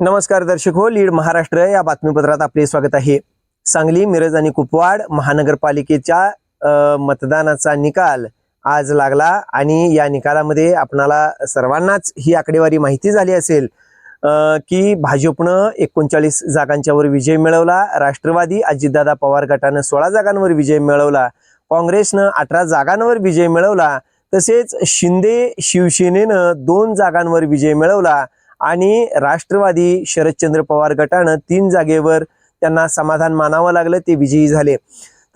नमस्कार दर्शक हो लीड महाराष्ट्र या बातमीपत्रात आपले स्वागत आहे. सांगली मिरज आणि कुपवाड महानगरपालिकेच्या मतदानाचा निकाल आज लागला आणि या निकालामध्ये आपणाला सर्वांनाच ही आकडेवारी माहिती झाली असेल की भाजपनं एकोणचाळीस जागांच्यावर विजय मिळवला राष्ट्रवादी अजितदादा पवार गटानं सोळा जागांवर विजय मिळवला काँग्रेसनं अठरा जागांवर विजय मिळवला तसेच शिंदे शिवसेनेनं दोन जागांवर विजय मिळवला आणि राष्ट्रवादी शरदचंद्र पवार गटानं तीन जागेवर त्यांना समाधान मानावं लागलं ते विजयी झाले.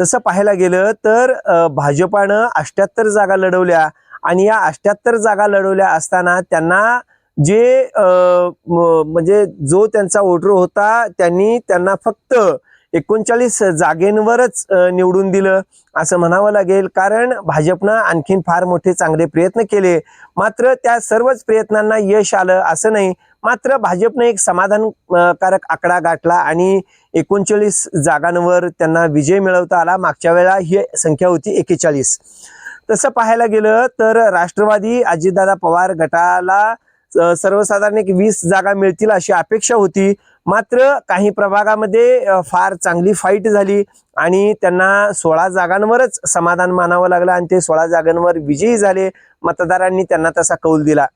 तसं पाहायला गेलं तर भाजपानं अष्ट्याहत्तर जागा लढवल्या आणि या अष्ट्याहत्तर जागा लढवल्या असताना त्यांना जे म्हणजे जो त्यांचा वोटर होता त्यांनी त्यांना फक्त एकोणचाळीस जागेंवरच निवडून दिलं असं म्हणावं लागेल. कारण भाजपनं आणखीन फार मोठे चांगले प्रयत्न केले. मात्र त्या सर्वच प्रयत्नांना यश आलं असं नाही. मात्र भाजपने एक समाधानकारक आकडा गाठला आणि एकोणचाळीस जागांवर त्यांना विजय मिळवता आला. मागच्या वेळा ही संख्या होती एकेचाळीस. तसं पाहायला गेलं तर राष्ट्रवादी अजितदादा पवार गटाला सर्वसाधारण एक वीस जागा मिळतील अशी अपेक्षा होती. मात्र काही प्रभागामध्ये फार चांगली फाईट झाली आणि त्यांना सोळा जागांवरच समाधान मानावं लागलं आणि ते सोळा जागांवर विजयी झाले. मतदारांनी त्यांना तसा कौल दिला.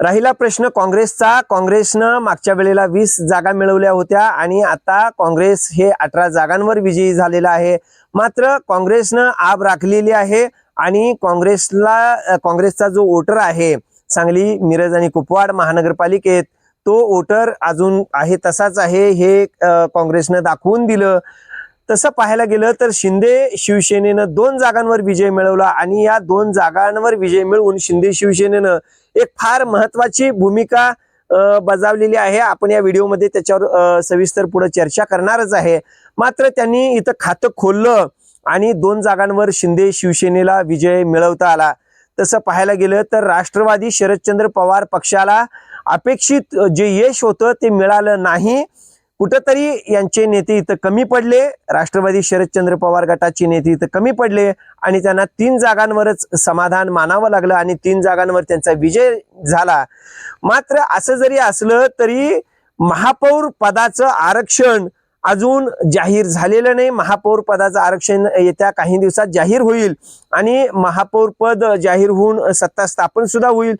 राहिला प्रश्न काँग्रेसचा. काँग्रेसनं मागच्या वेळेला वीस जागा मिळवल्या होत्या आणि आता काँग्रेस हे अठरा जागांवर विजयी झालेला आहे. मात्र काँग्रेसनं आब राखलेली आहे आणि काँग्रेसला काँग्रेसचा जो वोटर आहे सांगली मिरज आणि कुपवाड महानगरपालिकेत तो वोटर अजून आहे तसाच आहे हे काँग्रेसनं दाखवून दिलं. तसं पाहायला गेलं तर शिंदे शिवसेनेनं दोन जागांवर विजय मिळवला आणि या दोन जागांवर विजय मिळवून शिंदे शिवसेनेनं एक फार महत्वाची भूमिका बजावलेली आहे. आपण या व्हिडिओमध्ये त्याच्यावर सविस्तर पुढे चर्चा करणारच आहे. मात्र त्यांनी इथं खातं खोललं आणि दोन जागांवर शिंदे शिवसेनेला विजय मिळवता आला. तसं पाहायला गेलं तर राष्ट्रवादी शरदचंद्र पवार पक्षाला अपेक्षित जे यश होतं ते मिळालं नाही. कुठंतरी यांचे नेते इथं कमी पडले. राष्ट्रवादी शरदचंद्र पवार गटाचे नेते इथं कमी पडले आणि त्यांना तीन जागांवरच समाधान मानावं लागलं आणि तीन जागांवर त्यांचा विजय झाला. मात्र असं जरी असलं तरी महापौर पदाचं आरक्षण अजून जाहीर झालेलं नाही. महापौर पदाचं आरक्षण येत्या काही दिवसात जाहीर होईल आणि महापौर पद जाहीर होऊन सत्ता स्थापन सुद्धा होईल.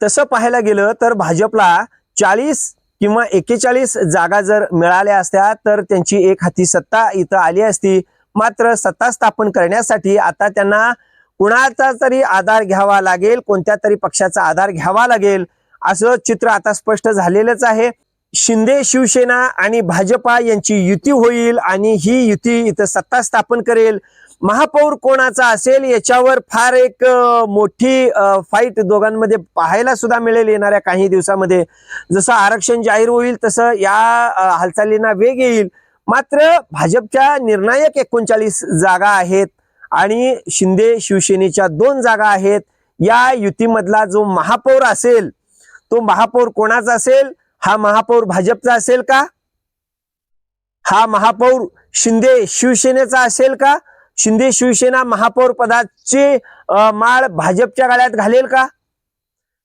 तसं पाहायला गेलं तर भाजपला चाळीस किंवा एकेचाळीस जागा जर मिळाल्या असत्या तर त्यांची एक हाती सत्ता इथं आली असती. मात्र सत्ता स्थापन करण्यासाठी आता त्यांना कुणाचा तरी आधार घ्यावा लागेल कोणत्या तरी पक्षाचा आधार घ्यावा लागेल असं चित्र आता स्पष्ट झालेलंच आहे. शिंदे शिवसेना आणि भाजपा यांची युती होईल आणि ही युती इथं सत्ता स्थापन करेल. महापौर कोणाचा असेल याच्यावर फार एक मोठी फाईट दोघांमध्ये पाहायला सुद्धा मिळेल येणाऱ्या काही दिवसामध्ये. जसं आरक्षण जाहीर होईल तसं या हालचालींना वेग येईल. मात्र भाजपच्या निर्णायक एकोणचाळीस जागा आहेत आणि शिंदे शिवसेनेच्या दोन जागा आहेत. या युतीमधला जो महापौर असेल तो महापौर कोणाचा असेल? हा महापौर भाजपचा असेल का? हा महापौर शिंदे शिवसेनेचा असेल का? शिंदे शिवसेना महापौर पदाचे माळ भाजपच्या गाड्यात घालेल का?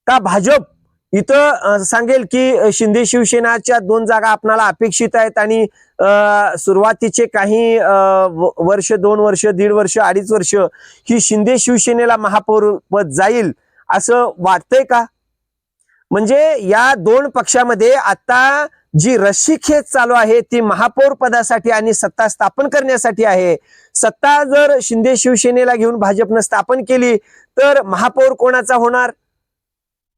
का भाजप इथं सांगेल की शिंदे शिवसेनाच्या दोन जागा आपणाला अपेक्षित आहेत आणि सुरुवातीचे काही वर्ष दोन वर्ष दीड वर्ष अडीच वर्ष ही शिंदे शिवसेनेला महापौर पद जाईल असं वाटतंय का? म्हणजे या दोन पक्षामध्ये आता जी रस्सीखेच चालू आहे ती महापौर पदासाठी आणि सत्ता स्थापन करण्यासाठी आहे. सत्ता जर शिंदे शिवसेनेला घेऊन भाजपनं स्थापन केली तर महापौर कोणाचा होणार?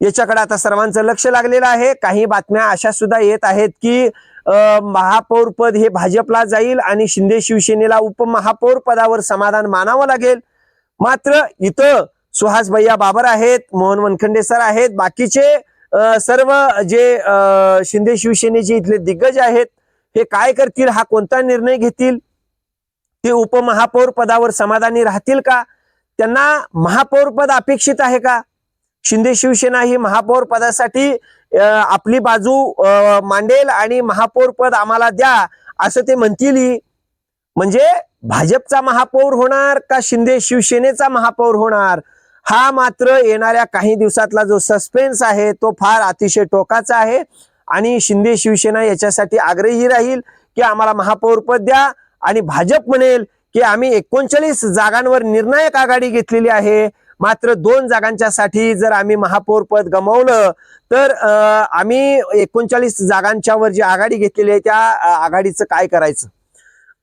याच्याकडे आता सर्वांचं लक्ष लागलेलं आहे. काही बातम्या अशा सुद्धा येत आहेत की अ, महापौर पद हे भाजपला जाईल आणि शिंदे शिवसेनेला उपमहापौर पदावर समाधान मानावं लागेल. मात्र इथं सुहास भैया बाबर आहेत मोहन वनखंडे सर आहेत. बाकीचे सर्व जे शिंदे शिवसेनेचे इथले दिग्गज आहेत हे काय करतील हा कोणता निर्णय घेतील? ते उपमहापौर पदावर समाधानी राहतील का? त्यांना महापौर पद अपेक्षित आहे का? शिंदे शिवसेना ही महापौर पदासाठी आपली बाजू मांडेल आणि महापौर पद आम्हाला द्या असं ते म्हणतील म्हणजे भाजपचा महापौर होणार का शिंदे शिवसेनेचा महापौर होणार? हा मात्र येणाऱ्या काही दिवसातला जो सस्पेन्स आहे तो फार अतिशय टोकाचा आहे. आणि शिंदे शिवसेना याच्यासाठी आग्रही राहील की आम्हाला महापौर पद द्या. आणि भाजप म्हणेल की आम्ही एकोणचाळीस जागांवर निर्णायक आघाडी घेतलेली आहे. मात्र दोन जागांच्या साठी जर आम्ही महापौर पद गमावलं तर आम्ही एकोणचाळीस जागांच्यावर जी आघाडी घेतलेली आहे त्या आघाडीचं काय करायचं?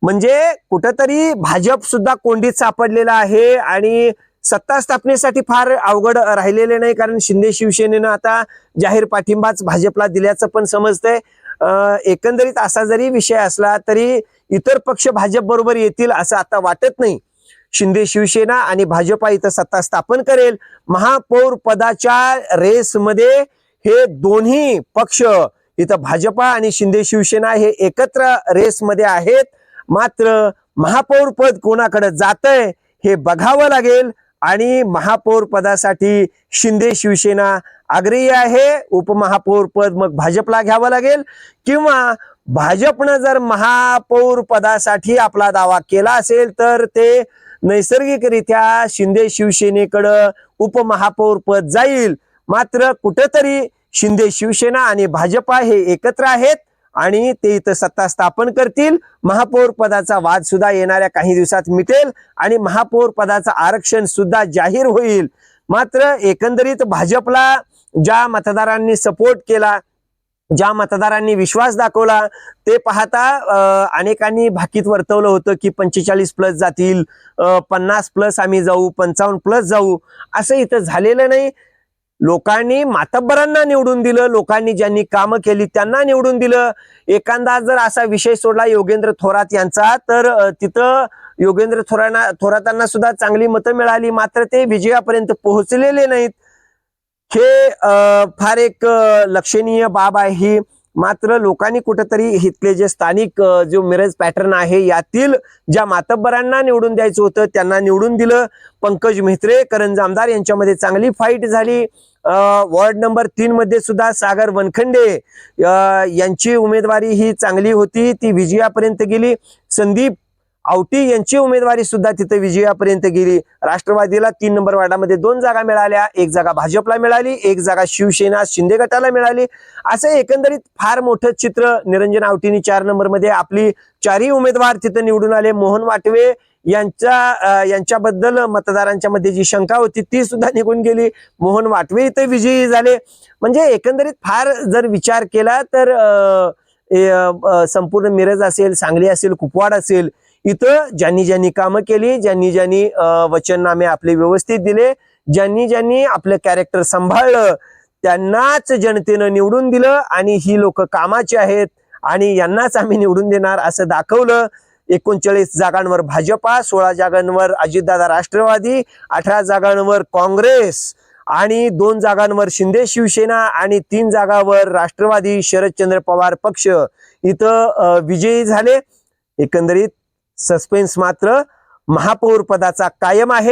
म्हणजे कुठंतरी भाजप सुद्धा कोंडीत सापडलेला आहे. आणि सत्ता स्थापनेसाठी फार अवघड राहिलेले नाही कारण शिंदे शिवसेनेनं आता जाहीर पाठिंबाच भाजपला दिल्याचं पण समजतंय. एकंदरीत असा जरी विषय असला तरी इतर पक्ष भाजप बरोबर येतील असं आता वाटत नाही. शिंदे शिवसेना आणि भाजपा इथं सत्ता स्थापन करेल. महापौर पदाच्या रेसमध्ये हे दोन्ही पक्ष इथं भाजपा आणि शिंदे शिवसेना हे एकत्र रेसमध्ये आहेत. मात्र महापौर पद कोणाकडे जात हे बघावं लागेल. आणि महापौर पदासाठी शिंदे शिवसेना आग्रही आहे. उपमहापौर पद मग भाजपला घ्यावं लागेल. किंवा भाजपनं जर महापौर पदासाठी आपला दावा केला असेल तर ते नैसर्गिकरित्या शिंदे शिवसेनेकडं उपमहापौर पद जाईल. मात्र कुठंतरी शिंदे शिवसेना आणि भाजपा हे एकत्र आहेत. आणि ते इथं सत्ता स्थापन करतील. महापौर पदाचा वाद सुद्धा येणाऱ्या काही दिवसात मिटेल आणि महापौर पदाचं आरक्षण सुद्धा जाहीर होईल. मात्र एकंदरीत भाजपला ज्या मतदारांनी सपोर्ट केला ज्या मतदारांनी विश्वास दाखवला ते पाहता अनेकांनी भाकीत वर्तवलं होतं की पंचेचाळीस प्लस जातील पन्नास प्लस आम्ही जाऊ पंचावन्न प्लस जाऊ. असं इथं झालेलं नाही. लोकांनी मातब्बरांना निवडून दिलं लोकांनी ज्यांनी कामं केली त्यांना निवडून दिलं. एखादा जर असा विषय सोडला योगेंद्र थोरात यांचा तर तिथं योगेंद्र थोरांना थोरातांना सुद्धा चांगली मतं मिळाली. मात्र ते विजयापर्यंत पोहोचलेले नाहीत. हे फार एक लक्षणीय बाब आहे. ही मात्र लोकांनी कुठेतरी इथले जे स्थानिक जो मिरज पॅटर्न आहे यातील ज्या मातब्बरांना निवडून द्यायचं होतं त्यांना निवडून दिलं. पंकज मेहत्रे करण आमदार यांच्यामध्ये चांगली फाईट झाली. वॉर्ड नंबर तीन मध्ये सुद्धा सागर वनखंडे यांची उमेदवारी ही चांगली होती. ती विजयापर्यंत गेली. संदीप आवटी यांची उमेदवारी सुद्धा तिथे विजयापर्यंत गेली. राष्ट्रवादीला तीन नंबर वार्डामध्ये दोन जागा मिळाल्या. एक जागा भाजपला मिळाली एक जागा शिवसेना शिंदे गटाला मिळाली. असं एकंदरीत फार मोठं चित्र निरंजन आवटीनी चार नंबरमध्ये आपली चारही उमेदवार तिथे निवडून आले. मोहन वाटवे यांच्या यांच्याबद्दल मतदारांच्या मध्ये जी शंका होती ती सुद्धा निघून गेली. मोहन वाटवे इथे विजयी झाले. म्हणजे एकंदरीत फार जर विचार केला तर संपूर्ण मिरज असेल सांगली असेल कुपवाड असेल इथं ज्यांनी ज्यांनी कामं केली ज्यांनी ज्यांनी वचननामे आपले व्यवस्थित दिले ज्यांनी ज्यांनी आपलं कॅरेक्टर सांभाळलं त्यांनाच जनतेनं निवडून दिलं आणि ही लोक कामाची आहेत आणि यांनाच आम्ही निवडून देणार असं दाखवलं. एकोणचाळीस जागांवर भाजपा सोळा जागांवर अजितदादा राष्ट्रवादी अठरा जागांवर काँग्रेस आणि दोन जागांवर शिंदे शिवसेना आणि तीन जागावर राष्ट्रवादी शरदचंद्र पवार पक्ष. इथं विजयी झाले. एकंदरीत सस्पेन्स मात्र महापौर पदाचा कायम आहे.